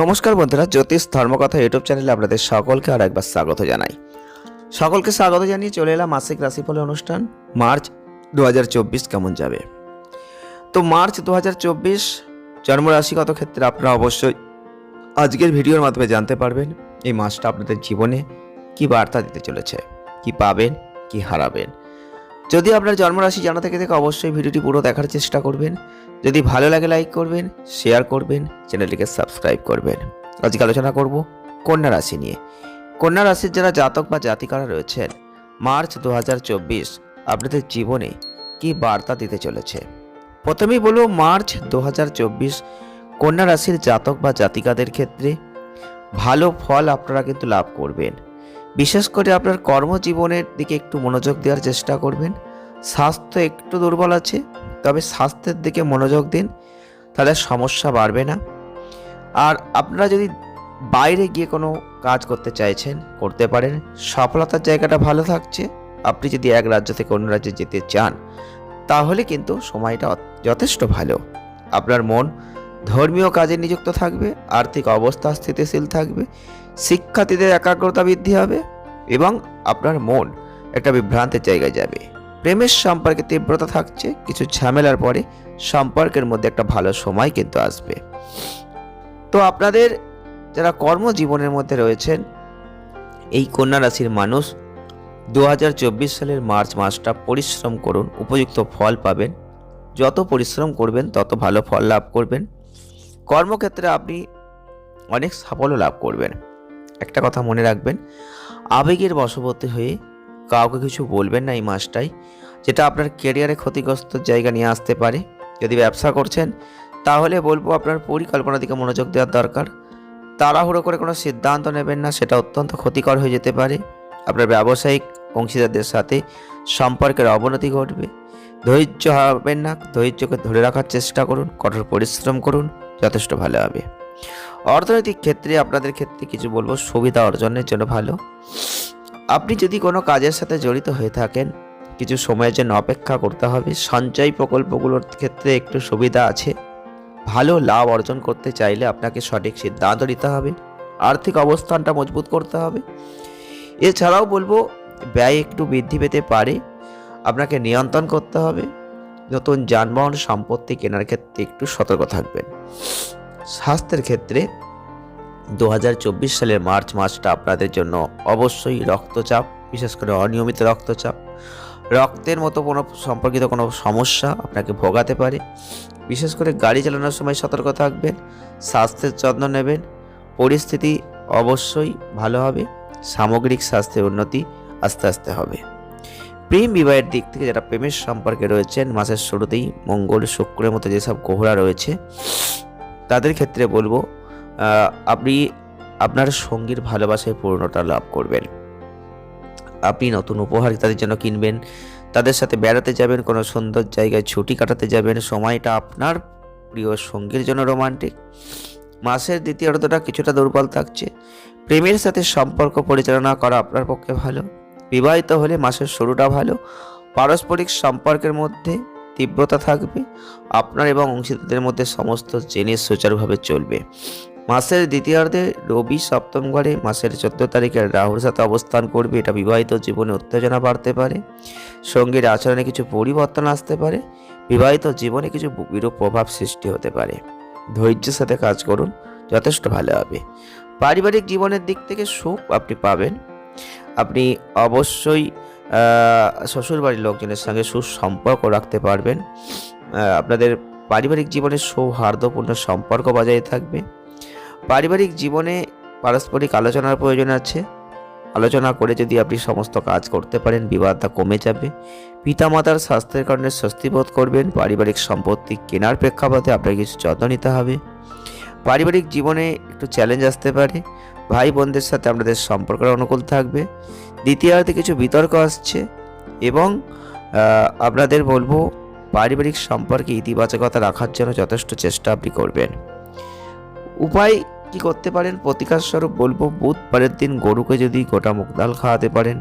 নমস্কার বন্ধুরা, জ্যোতিষ ধর্মকথা ইউটিউব চ্যানেলে আপনাদের সকলকে আর একবার স্বাগত জানাই। সকলকে স্বাগত জানিয়ে চলে এলাম মাসিক রাশিফলের অনুষ্ঠান, মার্চ দু হাজার চব্বিশ কেমন যাবে? তো মার্চ দু হাজার চব্বিশ জন্মরাশিগত ক্ষেত্রে আপনারা অবশ্যই আজকের ভিডিওর মাধ্যমে জানতে পারবেন এই মাসটা আপনাদের জীবনে কি বার্তা দিতে চলেছে, কি পাবেন, কি হারাবেন। যদি আপনার জন্মরাশি জানা থেকে থেকে, অবশ্যই ভিডিওটি পুরো দেখার চেষ্টা করবেন। যদি ভালো লাগে লাইক করবেন শেয়ার করবেন চ্যানেলটিকে সাবস্ক্রাইব করবেন। আজকে আলোচনা করব কন্যা রাশি নিয়ে। কন্যা রাশির যারা জাতক বা জাতিকারা রয়েছেন, মার্চ দু হাজার চব্বিশ আপনাদের জীবনে কি বার্তা দিতে চলেছে? প্রথমেই বলব, মার্চ দু হাজার চব্বিশ কন্যা রাশির জাতক বা জাতিকাদের ক্ষেত্রে ভালো ফল আপনারা কিন্তু লাভ করবেন। বিশেষ করে আপনার কর্মজীবনের দিকে একটু মনোযোগ দেওয়ার চেষ্টা করবেন। স্বাস্থ্য একটু দুর্বল আছে, তবে স্বাস্থ্যের দিকে মনোযোগ দিন, তাহলে সমস্যা বাড়বে না। আর আপনারা যদি বাইরে গিয়ে কোনো কাজ করতে চাইছেন, করতে পারেন। সফলতার জায়গাটা ভালো থাকছে। আপনি যদি এক রাজ্য থেকে অন্য রাজ্যে যেতে চান, তাহলে কিন্তু সময়টা যথেষ্ট ভালো। আপনার মন ধর্মীয় কাজে নিযুক্ত থাকবে, আর্থিক অবস্থা স্থিতিশীল থাকবে, শিক্ষার্থীদের একাগ্রতা বৃদ্ধি হবে এবং আপনার মন একটা বিভ্রান্তের জায়গায় যাবে। প্রেমের সম্পর্কে তীব্রতা থাকছে, কিছু ঝামেলার পরে সম্পর্কের মধ্যে একটা ভালো সময় কিন্তু আসবে। তো আপনাদের যারা কর্মজীবনের মধ্যে রয়েছেন, এই কন্যা রাশির মানুষ দু হাজার চব্বিশ সালের মার্চ মাসটা পরিশ্রম করুন, উপযুক্ত ফল পাবেন। যত পরিশ্রম করবেন, তত ভালো ফল লাভ করবেন। কর্মক্ষেত্রে আপনি অনেক সাফল্য লাভ করবেন। একটা কথা মনে রাখবেন, আবেগের বশবর্তী হয়ে কাউকে কিছু বলবেন না এই মাসটাই যেটা আপনার কেরিয়ারে ক্ষতিগ্রস্ত জায়গা নিয়ে আসতে পারে। যদি ব্যবসা করছেন, তাহলে বলব আপনার পরিকল্পনা দিকে মনোযোগ দেওয়ার দরকার। তাড়াহুড়ো করে কোনো সিদ্ধান্ত নেবেন না, সেটা অত্যন্ত ক্ষতিকর হয়ে যেতে পারে। আপনার ব্যবসায়িক অংশীদারদের সাথে সম্পর্কের অবনতি ঘটবে। ধৈর্য হবেন না, ধৈর্যকে ধরে রাখার চেষ্টা করুন, কঠোর পরিশ্রম করুন। যথেষ্ট ভালো হবে। অর্থনৈতিক ক্ষেত্রে আপনাদের ক্ষেত্রে কিছু বলব, সুবিধা অর্জনের জন্য ভালো। আপনি যদি কোনো কাজের সাথে জড়িত হয়ে থাকেন, কিছু সময়ের জন্য অপেক্ষা করতে হবে। সঞ্চয় প্রকল্পগুলোর ক্ষেত্রে একটু সুবিধা আছে। ভালো লাভ অর্জন করতে চাইলে আপনাকে সঠিক সিদ্ধান্ত নিতে হবে। আর্থিক অবস্থানটা মজবুত করতে হবে। এছাড়াও বলব, ব্যয় একটু বৃদ্ধি পেতে পারে। আপনাকে নিয়ন্ত্রণ করতে হবে। নতুন যানবাহন সম্পত্তি কেনার ক্ষেত্রে একটু সতর্ক থাকবেন। স্বাস্থ্যের ক্ষেত্রে দু হাজার চব্বিশ সালের মার্চ মাসটা আপনাদের জন্য অবশ্যই রক্তচাপ, বিশেষ করে অনিয়মিত রক্তচাপ। রক্তের মতো কোনো সম্পর্কিত কোনো সমস্যা আপনাকে ভোগাতে পারে। বিশেষ করে গাড়ি চালানোর সময় সতর্ক থাকবেন, স্বাস্থ্যের যত্ন নেবেন। পরিস্থিতি অবশ্যই ভালো হবে, সামগ্রিক স্বাস্থ্যের উন্নতি আস্তে আস্তে হবে। প্রেম বিবাহের দিক থেকে যারা প্রেমের সম্পর্কে রয়েছেন, মাসের শুরুতেই মঙ্গল, শুক্রের মতো যেসব কোহরা রয়েছে, তাদের ক্ষেত্রে বলব আপনি আপনার সঙ্গীর ভালোবাসায় পূর্ণতা লাভ করবেন। আপনি নতুন উপহার তাদের জন্য কিনবেন, তাদের সাথে বেড়াতে যাবেন, কোনো সুন্দর জায়গায় ছুটি কাটাতে যাবেন, সময়টা আপনার প্রিয় সঙ্গীর জন্য রোমান্টিক। মাসের দ্বিতীয়ার্ধটা কিছুটা দুর্বল থাকছে। প্রেমের সাথে সম্পর্ক পরিচালনা করা আপনার পক্ষে ভালো। বিবাহিত হলে মাসের শুরুটা ভালো। পারস্পরিক সম্পর্কের মধ্যে তীব্রতা থাকবে। আপনার এবং অংশীদারদের মধ্যে সমস্ত জিনিস সুচারুভাবে চলবে। মাসের দ্বিতীয়ার্ধে রবি সপ্তম ঘরে, মাসের চোদ্দ তারিখে রাহুর সাথে অবস্থান করবে। এটা বিবাহিত জীবনে উত্তেজনা বাড়তে পারে। সঙ্গীর আচরণে কিছু পরিবর্তন আসতে পারে। বিবাহিত জীবনে কিছু বিরূপ প্রভাব সৃষ্টি হতে পারে। ধৈর্যের সাথে কাজ করুন, যথেষ্ট ভালো হবে। পারিবারিক জীবনের দিক থেকে সুখ আপনি পাবেন। আপনি অবশ্যই শ্বশুরবাড়ির লোকজনের সঙ্গে সুসম্পর্ক রাখতে পারবেন। আপনাদের পারিবারিক জীবনে সৌহার্দ্যপূর্ণ সম্পর্ক বজায় থাকবে। পারিবারিক জীবনে পারস্পরিক আলোচনার প্রয়োজন আছে। আলোচনা করে যদি আপনি সমস্ত কাজ করতে পারেন, বিবাদটা কমে যাবে। পিতামাতার স্বাস্থ্যের কারণে স্বস্তি বোধ করবেন। পারিবারিক সম্পত্তি কেনার প্রেক্ষাপটে আপনাকে কিছু যত্ন নিতে হবে। পারিবারিক জীবনে একটু চ্যালেঞ্জ আসতে পারে। ভাই বোনদের সাথে আপনাদের সম্পর্কের অনুকূল থাকবে। দ্বিতীয়ার্ধে কিছু বিতর্ক আসছে এবং আপনাদের বলব পারিবারিক সম্পর্কে ইতিবাচকতা রাখার জন্য যথেষ্ট চেষ্টা আপনি করবেন। উপায় কি করতে পারেন? প্রতিকার স্বরূপ বলব, বুধবারের দিন গরুকে যদি গোটা মুগ ডাল খাওয়াতে পারেন,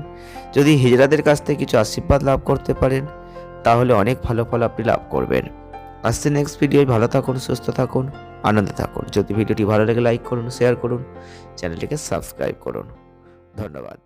যদি হিজড়াদের কাছ থেকে কিছু আশীর্বাদ লাভ করতে পারেন, তাহলে অনেক ভালো ফল আপনি লাভ করবেন। আসছে নেক্সট ভিডিওয় ভালো থাকুন, সুস্থ থাকুন, আনন্দে থাকুন। যদি ভিডিওটি ভালো লাগে লাইক করুন শেয়ার করুন চ্যানেলটিকে সাবস্ক্রাইব করুন। ধন্যবাদ।